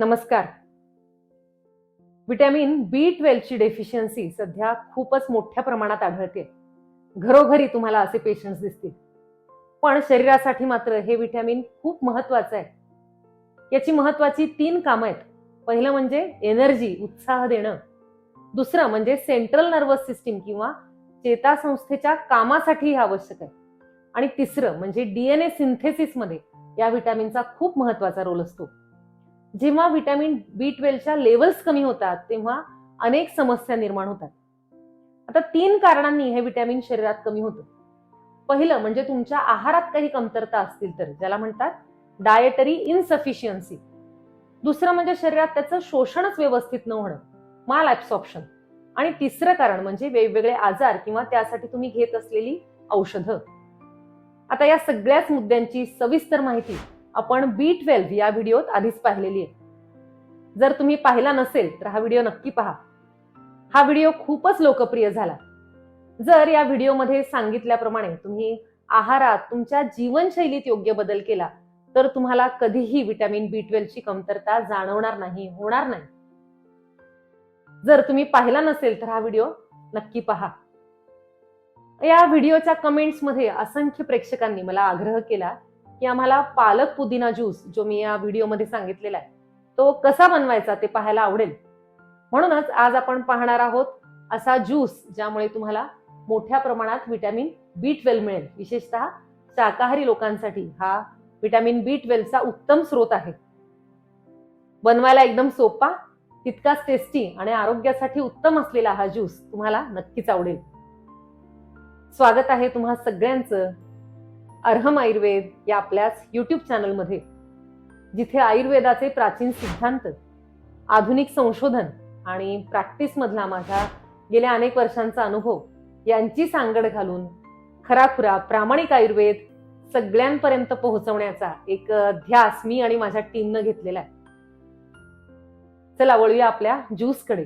नमस्कार. विटॅमिन बी ट्वेल्वची डेफिशियन्सी सध्या खूपच मोठ्या प्रमाणात आढळते. घरोघरी तुम्हाला असे पेशंट्स दिसतील. पण शरीरासाठी मात्र हे विटॅमिन खूप महत्वाचं आहे. याची महत्वाची तीन कामं आहेत. पहिलं म्हणजे एनर्जी उत्साह देणं. दुसरं म्हणजे सेंट्रल नर्वस सिस्टीम किंवा चेतासंस्थेच्या कामासाठी हे आवश्यक आहे. आणि तिसरं म्हणजे डीएनए सिंथेसिसमध्ये या विटॅमिनचा खूप महत्त्वाचा रोल असतो. जेव्हा व्हिटॅमिन बी ट्वेल्वच्या लेवल्स कमी होतात तेव्हा अनेक समस्या निर्माण होतात. आता तीन कारणांनी हे व्हिटॅमिन शरीरात कमी होतं. पहिलं म्हणजे तुमच्या आहारात काही कमतरता असतील तर ज्याला म्हणतात डायटरी इनसफिशियन्सी दुसरं म्हणजे शरीरात त्याचं शोषणच व्यवस्थित न होणं माल ऍब्सॉर्प्शन आणि तिसरं कारण म्हणजे वेगवेगळे आजार किंवा त्यासाठी तुम्ही घेत असलेली औषधं. आता या सगळ्याच मुद्द्यांची सविस्तर माहिती आपण बी ट्वेल्व या व्हिडिओत आधीच पाहिलेली आहे. जर तुम्ही पाहिला नसेल तर हा व्हिडिओ नक्की पहा. हा व्हिडिओ खूपच लोकप्रिय झाला. जर या व्हिडिओमध्ये सांगितल्याप्रमाणे तुम्ही आहारात तुमच्या जीवनशैलीत योग्य बदल केला तर तुम्हाला कधीही विटॅमिन बी ट्वेल्वची कमतरता जाणवणार नाही होणार नाही. जर तुम्ही पाहिला नसेल तर हा व्हिडिओ नक्की पहा. या व्हिडिओच्या कमेंट्समध्ये असंख्य प्रेक्षकांनी मला आग्रह केला की आम्हाला पालक पुदिना ज्यूस जो मी या व्हिडिओमध्ये सांगितलेला आहे तो कसा बनवायचा ते पाहायला आवडेल. म्हणूनच आज आपण पाहणार आहोत असा ज्यूस ज्यामुळे तुम्हाला मोठ्या प्रमाणात व्हिटॅमिन बी ट्वेल्व मिळेल. विशेषतः शाकाहारी लोकांसाठी हा व्हिटॅमिन बी ट्वेल्वचा उत्तम स्रोत आहे. बनवायला एकदम सोपा तितकाच टेस्टी आणि आरोग्यासाठी उत्तम असलेला हा ज्यूस तुम्हाला नक्कीच आवडेल. स्वागत आहे तुम्हा सगळ्यांचं. अर्हम आयुर्वेद या आपल्याच यूट्यूब चॅनलमध्ये जिथे आयुर्वेदाचे प्राचीन सिद्धांत आधुनिक संशोधन आणि प्रॅक्टिसमधला माझा गेल्या अनेक वर्षांचा अनुभव यांची सांगड घालून खराखुरा प्रामाणिक आयुर्वेद सगळ्यांपर्यंत पोहोचवण्याचा एक ध्यास मी आणि माझ्या टीमनं घेतलेला आहे. चला वळूया आपल्या ज्यूसकडे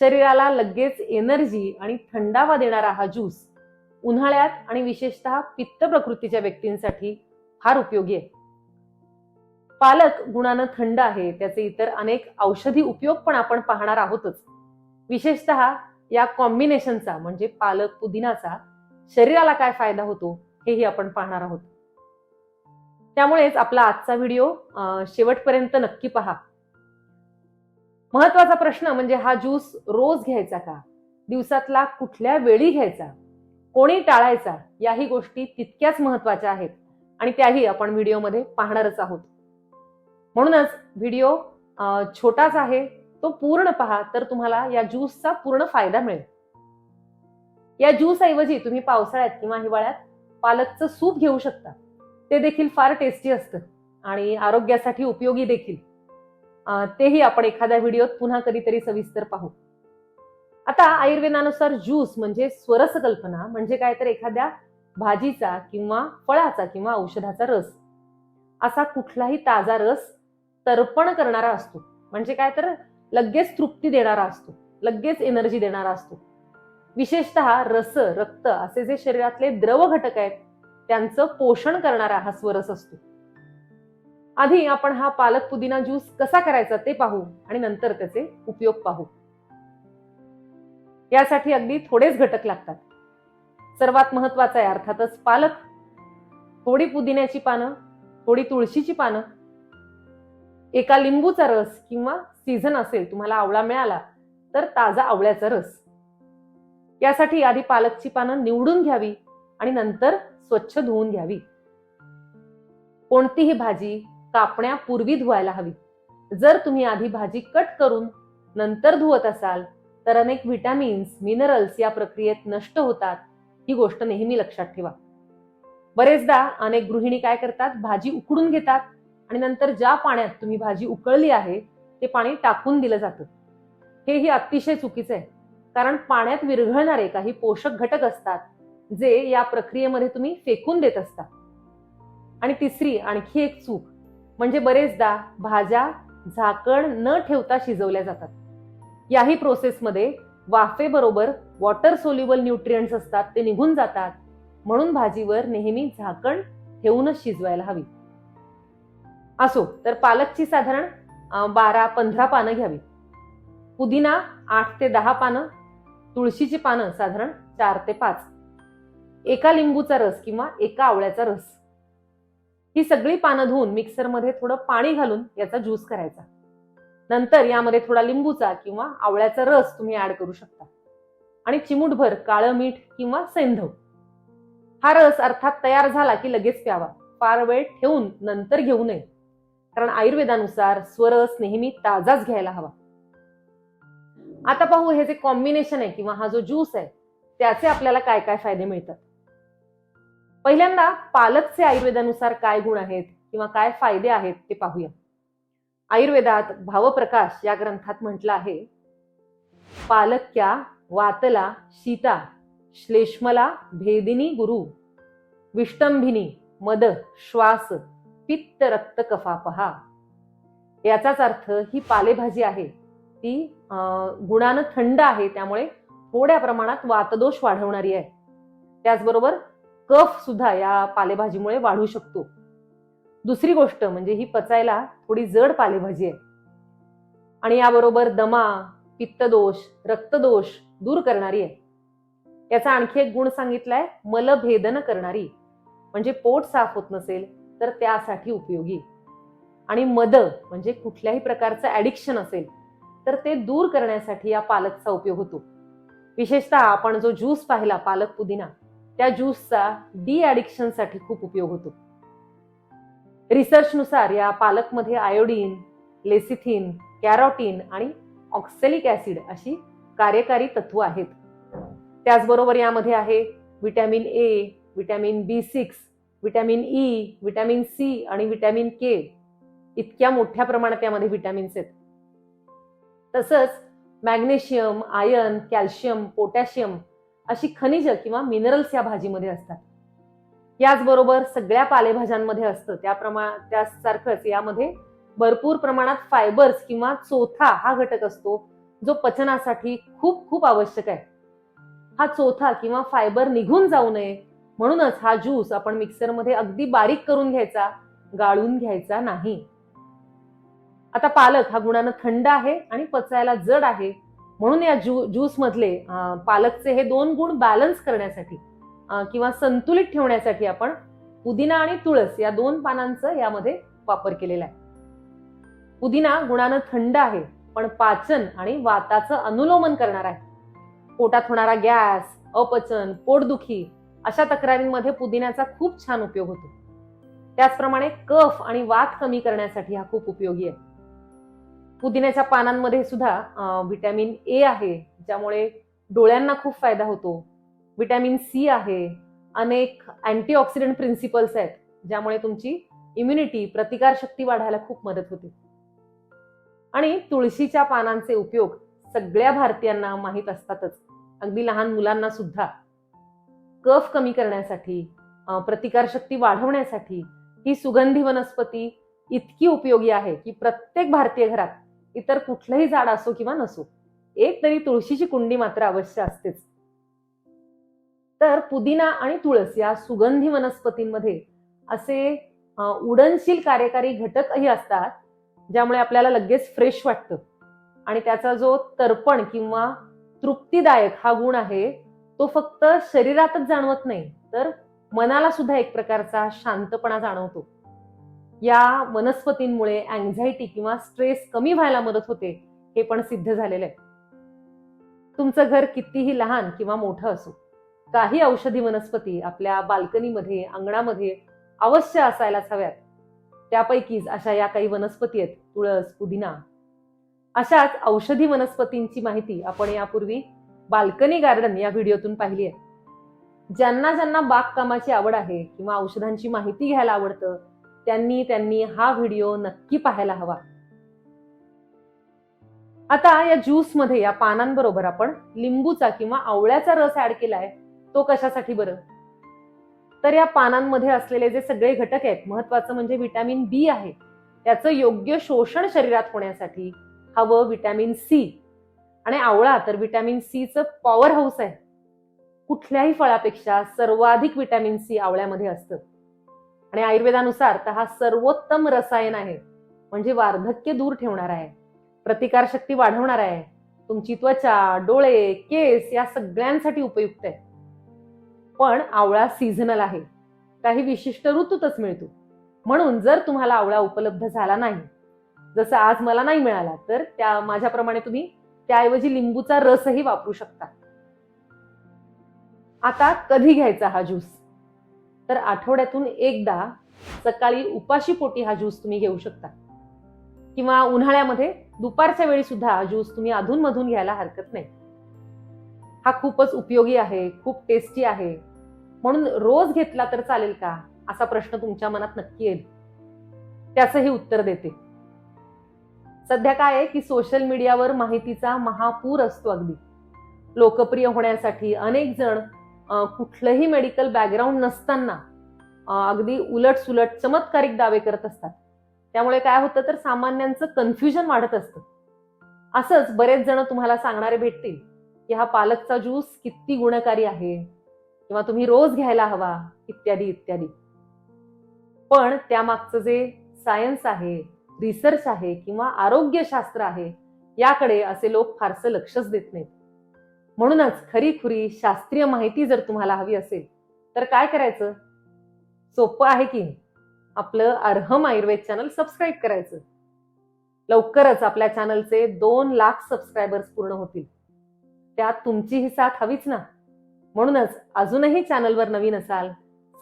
शरीराला लगेच एनर्जी आणि थंडावा देणारा हा ज्यूस उन्हाळ्यात आणि विशेषतः पित्त प्रकृतीच्या व्यक्तींसाठी फार उपयोगी आहे. पालक गुणानं थंड आहे त्याचे इतर अनेक औषधी उपयोग पण आपण पाहणार आहोतच. विशेषतः या कॉम्बिनेशनचा म्हणजे पालक पुदिनाचा शरीराला काय फायदा होतो हेही आपण पाहणार आहोत. त्यामुळेच आपला आजचा व्हिडिओ शेवटपर्यंत नक्की पहा. महत्त्वाचा प्रश्न म्हणजे हा ज्यूस रोज घ्यायचा का? दिवसातला कुठल्या वेळी घ्यायचा? कोणी टाळायचा याही गोष्टी तितक्याच महत्त्वाच्या आहेत. आणि त्याही आपण व्हिडिओमध्ये पाहणारच आहोत. म्हणूनच व्हिडिओ छोटाच आहे तो पूर्ण पहा तर तुम्हाला या ज्यूसचा पूर्ण फायदा मिळेल. या ज्यूस ऐवजी तुम्ही पावसाळ्यात किंवा हिवाळ्यात पालकचं सूप घेऊ शकता. ते देखील फार टेस्टी असतं आणि आरोग्यासाठी उपयोगी देखील. तेही आपण एखाद्या व्हिडिओत पुन्हा कधीतरी सविस्तर पाहू. आता आयुर्वेदानुसार ज्यूस म्हणजे स्वरस कल्पना म्हणजे काय तर एखाद्या भाजीचा किंवा फळाचा किंवा औषधाचा रस. असा कुठलाही ताजा रस तर्पण करणारा असतो. म्हणजे काय तर लगेच तृप्ती देणारा असतो. लगेच एनर्जी देणारा असतो. विशेषतः रस रक्त असे जे शरीरातले द्रव घटक आहेत त्यांचं पोषण करणारा हा स्वरस असतो. आधी आपण हा पालक पुदिना ज्यूस कसा करायचा ते पाहू आणि नंतर त्याचे उपयोग पाहू. यासाठी अगदी थोडेच घटक लागतात. सर्वात महत्वाचं आहे अर्थातच पालक. थोडी पुदिन्याची पानं थोडी तुळशीची पानं. एका लिंबूचा रस किंवा सीझन असेल तुम्हाला आवळा मिळाला तर ताजा आवळ्याचा रस. यासाठी आधी पालकची पानं निवडून घ्यावी आणि नंतर स्वच्छ धुवून घ्यावी. कोणतीही भाजी कापण्यापूर्वी धुवायला हवी. जर तुम्ही आधी भाजी कट करून नंतर धुवत असाल तर अनेक व्हिटॅमिन्स मिनरल्स या प्रक्रियेत नष्ट होतात ही गोष्ट नेहमी लक्षात ठेवा. बरेचदा अनेक गृहिणी काय करतात? भाजी उकडून घेतात आणि नंतर ज्या पाण्यात तुम्ही भाजी उकळली आहे ते पाणी टाकून दिलं जातं. हेही अतिशय चुकीचं आहे कारण पाण्यात विरघळणारे काही पोषक घटक असतात जे या प्रक्रियेमध्ये तुम्ही फेकून देत असता. आणि तिसरी आणखी एक चूक म्हणजे बरेचदा भाज्या झाकण न ठेवता शिजवल्या जातात. याही प्रोसेसमध्ये वाफेबरोबर वॉटर सोल्युबल न्यूट्रियंट्स असतात ते निघून जातात. म्हणून भाजीवर नेहमी झाकण ठेवूनच शिजवायला हवी. असो तर पालकची साधारण बारा पंधरा पानं घ्यावी. पुदिना आठ ते दहा पानं तुळशीची पानं साधारण चार ते पाच. एका लिंबूचा रस किंवा एका आवळ्याचा रस. ही सगळी पानं धुवून मिक्सरमध्ये थोडं पाणी घालून याचा ज्यूस करायचा. नंतर यामध्ये थोडा लिंबूचा किंवा आवळ्याचा रस तुम्ही ऍड करू शकता. आणि चिमूटभर काळं मीठ किंवा सेंधव. हा रस अर्थात तयार झाला की लगेच प्यावा. फार वेळ ठेवून नंतर घेऊ नये. कारण आयुर्वेदानुसार स्वरस नेहमी ताजाच घ्यायला हवा. आता पाहू हे जे कॉम्बिनेशन आहे किंवा हा जो ज्यूस आहे त्याचे आपल्याला काय काय फायदे मिळतात? पहिल्यांदा पालकचे आयुर्वेदानुसार काय गुण आहेत किंवा काय फायदे आहेत ते पाहूया. आयुर्वेदात भावप्रकाश या ग्रंथात म्हटलं आहे. पालक्या वातला शीता श्लेष्मला भेदिनी गुरु विष्टंभिनी मद श्वास पित्त रक्त कफापहा. याचाच अर्थ ही पालेभाजी आहे. ती गुणानं थंड आहे त्यामुळे थोड्या प्रमाणात वातदोष वाढवणारी आहे. त्याचबरोबर कफ सुद्धा या पालेभाजीमुळे वाढू शकतो. दुसरी गोष्ट म्हणजे ही पचायला थोडी जड पालेभाजी आहे. आणि याबरोबर दमा पित्तदोष रक्तदोष दूर करणारी आहे. याचा आणखी एक गुण सांगितलाय मलभेदन करणारी. म्हणजे पोट साफ होत नसेल तर त्यासाठी उपयोगी. आणि मद म्हणजे कुठल्याही प्रकारचं ॲडिक्शन असेल तर ते दूर करण्यासाठी या पालकचा उपयोग होतो. विशेषतः आपण जो ज्यूस पाहिला पालक पुदिना त्या ज्यूसचा डी ॲडिक्शनसाठी खूप उपयोग होतो. रिसर्चनुसार या पालकमध्ये आयोडीन लेसिथिन कॅरोटीन आणि ऑक्सेलिक ॲसिड अशी कार्यकारी तत्व आहेत. त्याचबरोबर यामध्ये आहे vitamin A vitamin B six vitamin E vitamin C आणि विटॅमिन के इतक्या मोठ्या प्रमाणात यामध्ये विटॅमिन्स आहेत. तसंच मॅग्नेशियम आयर्न कॅल्शियम पोटॅशियम अशी खनिज किंवा मिनरल्स या भाजीमध्ये असतात. याचबरोबर सगळ्या पालेभाज्यांमध्ये असतं. त्याप्रमा त्यासारखंच यामध्ये भरपूर प्रमाणात फायबर्स किंवा चोथा हा घटक असतो जो पचनासाठी खूप खूप आवश्यक आहे. हा चोथा किंवा फायबर निघून जाऊ नये म्हणूनच हा ज्यूस आपण मिक्सरमध्ये अगदी बारीक करून घ्यायचा गाळून घ्यायचा नाही. आता पालक हा गुणानं थंड आहे आणि पचायला जड आहे म्हणून या ज्यू ज्यूसमधले पालकचे हे दोन गुण बॅलन्स करण्यासाठी. किंवा संतुलित ठेवण्यासाठी आपण पुदिना आणि तुळस या दोन पानांचं यामध्ये वापर केलेला आहे. पुदिना गुणानं थंड आहे पण पाचन आणि वाताचं अनुलोमन करणार आहे. पोटात होणारा गॅस अपचन पोटदुखी अशा तक्रारींमध्ये पुदिन्याचा खूप छान उपयोग होतो. त्याचप्रमाणे कफ आणि वात कमी करण्यासाठी हा खूप उपयोगी आहे. पुदिन्याच्या पानांमध्ये सुद्धा व्हिटॅमिन ए आहे ज्यामुळे डोळ्यांना खूप फायदा होतो विटॅमिन सी आहे. अनेक अँटीऑक्सिडंट प्रिन्सिपल्स आहेत ज्यामुळे तुमची इम्युनिटी प्रतिकारशक्ती वाढायला खूप मदत होते. आणि तुळशीच्या पानांचे उपयोग सगळ्या भारतीयांना माहीत असतातच. अगदी लहान मुलांना सुद्धा. कफ कमी करण्यासाठी प्रतिकारशक्ती वाढवण्यासाठी ही सुगंधी वनस्पती इतकी उपयोगी आहे की प्रत्येक भारतीय घरात इतर कुठलंही झाड असो किंवा नसो एक तरी तुळशीची कुंडी मात्र अवश्य असतेच. तर पुदिना आणि तुळस या सुगंधी वनस्पतींमध्ये असे उडनशील कार्यकारी घटकही असतात ज्यामुळे आपल्याला लगेच फ्रेश वाटतं. आणि त्याचा जो तर्पण किंवा तृप्तीदायक हा गुण आहे तो फक्त शरीरातच जाणवत नाही तर मनाला सुद्धा एक प्रकारचा शांतपणा जाणवतो. या वनस्पतींमुळे अँझायटी किंवा स्ट्रेस कमी व्हायला मदत होते हे पण सिद्ध झालेलं आहे. तुमचं घर कितीही लहान किंवा मोठं असो काही औषधी वनस्पती आपल्या बाल्कनीमध्ये अंगणामध्ये अवश्य असायलाच हव्यात. त्यापैकीच अशा या काही वनस्पती आहेत तुळस पुदिना. अशाच औषधी वनस्पतींची माहिती आपण यापूर्वी बाल्कनी गार्डन या व्हिडिओतून पाहिली आहे. ज्यांना ज्यांना बागकामाची आवड आहे किंवा औषधांची माहिती घ्यायला आवडतं त्यांनी त्यांनी हा व्हिडिओ नक्की पाहायला हवा. आता या ज्यूसमध्ये या पानांबरोबर आपण लिंबूचा किंवा आवळ्याचा रस ऍड केलाय तो कशासाठी बरं? तर या पानांमध्ये असलेले जे सगळे घटक आहेत महत्वाचं म्हणजे व्हिटॅमिन बी आहे. त्याचं योग्य शोषण शरीरात होण्यासाठी हवं विटॅमिन सी. आणि आवळा तर विटॅमिन सीचं पॉवर हाऊस आहे. कुठल्याही फळापेक्षा सर्वाधिक व्हिटॅमिन सी आवळ्यामध्ये असतं. आणि आयुर्वेदानुसार तर हा सर्वोत्तम रसायन आहे. म्हणजे वार्धक्य दूर ठेवणार आहे. प्रतिकारशक्ती वाढवणार आहे. तुमची त्वचा डोळे केस या सगळ्यांसाठी उपयुक्त आहे. पण आवळा सीझनल आहे. काही विशिष्ट ऋतूतच मिळतो. म्हणून जर तुम्हाला आवळा उपलब्ध झाला नाही जसं आज मला नाही मिळाला तर त्या माझ्याप्रमाणे तुम्ही त्याऐवजी लिंबूचा रसही वापरू शकता. आता कधी घ्यायचा हा ज्यूस तर आठवड्यातून एकदा सकाळी उपाशी पोटी हा ज्यूस तुम्ही घेऊ शकता. किंवा उन्हाळ्यामध्ये दुपारच्या वेळी सुद्धा हा ज्यूस तुम्ही अधूनमधून घ्यायला हरकत नाही. हा खूपच उपयोगी आहे खूप टेस्टी आहे. म्हणून रोज घेतला तर चालेल का? असा प्रश्न तुमच्या मनात नक्की येईल. त्याचंही उत्तर देते. सध्या काय आहे की सोशल मीडियावर माहितीचा महापूर असतो अगदी. लोकप्रिय होण्यासाठी अनेक जण कुठलंही मेडिकल बॅकग्राऊंड नसताना अगदी उलट सुलट चमत्कारिक दावे करत असतात. त्यामुळे काय होतं तर सामान्यांचं कन्फ्युजन वाढत असतं. असंच बरेच जण तुम्हाला सांगणारे भेटतील की हा पालकचा ज्यूस किती गुणकारी आहे? किंवा तुम्ही रोज घ्यायला हवा इत्यादी इत्यादी. पण त्यामागचं जे सायन्स आहे रिसर्च आहे किंवा आरोग्यशास्त्र आहे याकडे असे लोक फारसं लक्षच देत नाहीत. म्हणूनच खरी खुरी शास्त्रीय माहिती जर तुम्हाला हवी असेल तर काय करायचं? सोपं आहे की आपलं अर्हम आयुर्वेद चॅनल सबस्क्राईब करायचं. लवकरच आपल्या चॅनलचे दोन लाख सबस्क्रायबर्स पूर्ण होतील. त्यात तुमचीही साथ हवीच ना? म्हणूनच अजूनही चॅनलवर नवीन असाल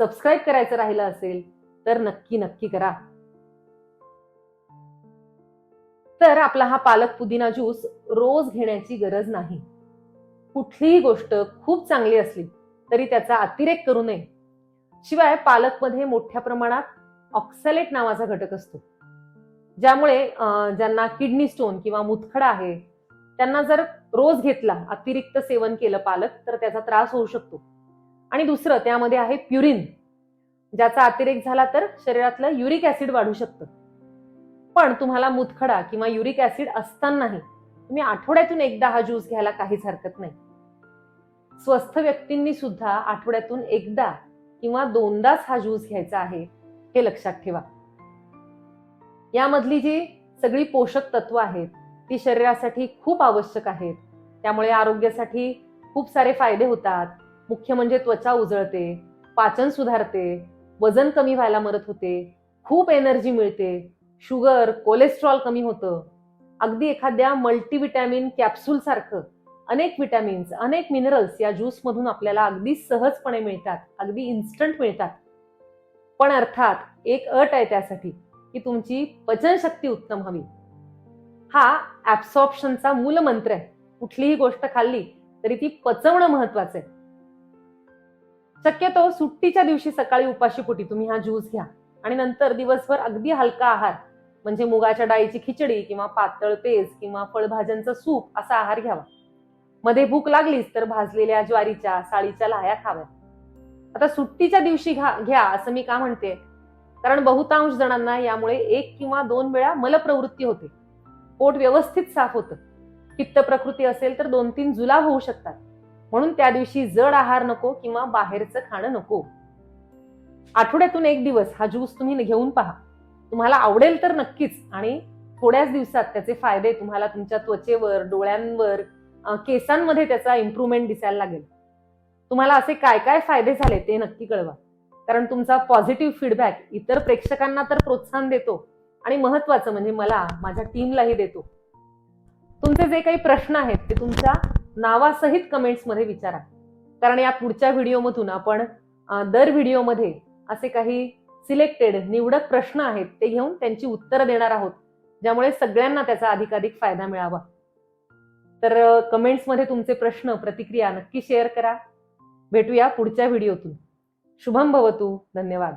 सबस्क्राईब करायचं राहिलं असेल तर नक्की नक्की करा. तर आपला हा पालक पुदिना ज्यूस रोज घेण्याची गरज नाही. कुठलीही गोष्ट खूप चांगली असली तरी त्याचा अतिरेक करू नये. शिवाय पालकमध्ये मोठ्या प्रमाणात ऑक्सॅलेट नावाचा घटक असतो. ज्यामुळे ज्यांना किडनी स्टोन किंवा मुतखडा आहे त्यांना जर रोज घेतला अतिरिक्त सेवन केलं पालक तर त्याचा त्रास होऊ शकतो. आणि दुसरं त्यामध्ये आहे प्युरिन. ज्याचा अतिरेक झाला तर शरीरातलं युरिक ऍसिड वाढू शकतं. पण तुम्हाला मुतखडा किंवा युरिक ऍसिड असतानाही तुम्ही आठवड्यातून एकदा हा ज्यूस घ्यायला काहीच हरकत नाही. स्वस्थ व्यक्तींनी सुद्धा आठवड्यातून एकदा किंवा दोनदाच हा ज्यूस घ्यायचा आहे हे लक्षात ठेवा. यामधली जी सगळी पोषक तत्व आहेत ती शरीरासाठी खूप आवश्यक आहेत. त्यामुळे आरोग्यासाठी खूप सारे फायदे होतात. मुख्य म्हणजे त्वचा उजळते पाचन सुधारते वजन कमी व्हायला मदत होते खूप एनर्जी मिळते शुगर कोलेस्ट्रॉल कमी होतं. अगदी एखाद्या मल्टीविटॅमिन कॅप्सूलसारखं अनेक विटॅमिन्स अनेक मिनरल्स या ज्यूसमधून आपल्याला अगदी सहजपणे मिळतात अगदी इन्स्टंट मिळतात. पण अर्थात एक अट आहे त्यासाठी की तुमची पचनशक्ती उत्तम हवी. हा ऍब्सॉर्प्शनचा मूलमंत्र आहे. कुठलीही गोष्ट खाल्ली तरी ती पचवणं महत्वाचं आहे. शक्यतो सुट्टीच्या दिवशी सकाळी उपाशीपोटी तुम्ही हा ज्यूस घ्या. आणि नंतर दिवसभर अगदी हलका आहार म्हणजे मुगाच्या डाळीची खिचडी किंवा पातळ पेज किंवा फळभाज्यांचं सूप असा आहार घ्यावा. मध्ये भूक लागलीच तर भाजलेल्या ज्वारीच्या साळीच्या लाह्या खाव्यात. आता सुट्टीच्या दिवशी घ्या घ्या असं मी का म्हणते? कारण बहुतांश जणांना यामुळे एक किंवा दोन वेळा मलप्रवृत्ती होते. पोट व्यवस्थित साफ होतं. पित्त प्रकृती असेल तर दोन तीन जुलाब होऊ शकतात. म्हणून त्या दिवशी जड आहार नको किंवा बाहेरचं खाणं नको. आठवड्यातून एक दिवस हा ज्यूस तुम्ही घेऊन पहा. तुम्हाला आवडेल तर नक्कीच आणि थोड्याच दिवसात त्याचे फायदे तुम्हाला तुमच्या त्वचेवर डोळ्यांवर केसांमध्ये त्याचा इम्प्रुव्हमेंट दिसायला लागेल. तुम्हाला असे काय काय फायदे झाले ते नक्की कळवा. कारण तुमचा पॉझिटिव्ह फीडबॅक इतर प्रेक्षकांना तर प्रोत्साहन देतो. आणि महत्वाचं म्हणजे मला माझ्या टीमलाही देतो. तुमचे जे काही प्रश्न आहेत ते तुमच्या नावासहित कमेंट्समध्ये विचारा. कारण या पुढच्या व्हिडिओमधून आपण दर व्हिडिओमध्ये असे काही सिलेक्टेड निवडक प्रश्न आहेत ते घेऊन त्यांची उत्तरं देणार आहोत ज्यामुळे सगळ्यांना त्याचा अधिकाधिक फायदा मिळावा. तर कमेंट्समध्ये तुमचे प्रश्न प्रतिक्रिया नक्की शेअर करा. भेटूया पुढच्या व्हिडिओतून. शुभम भवतू. धन्यवाद.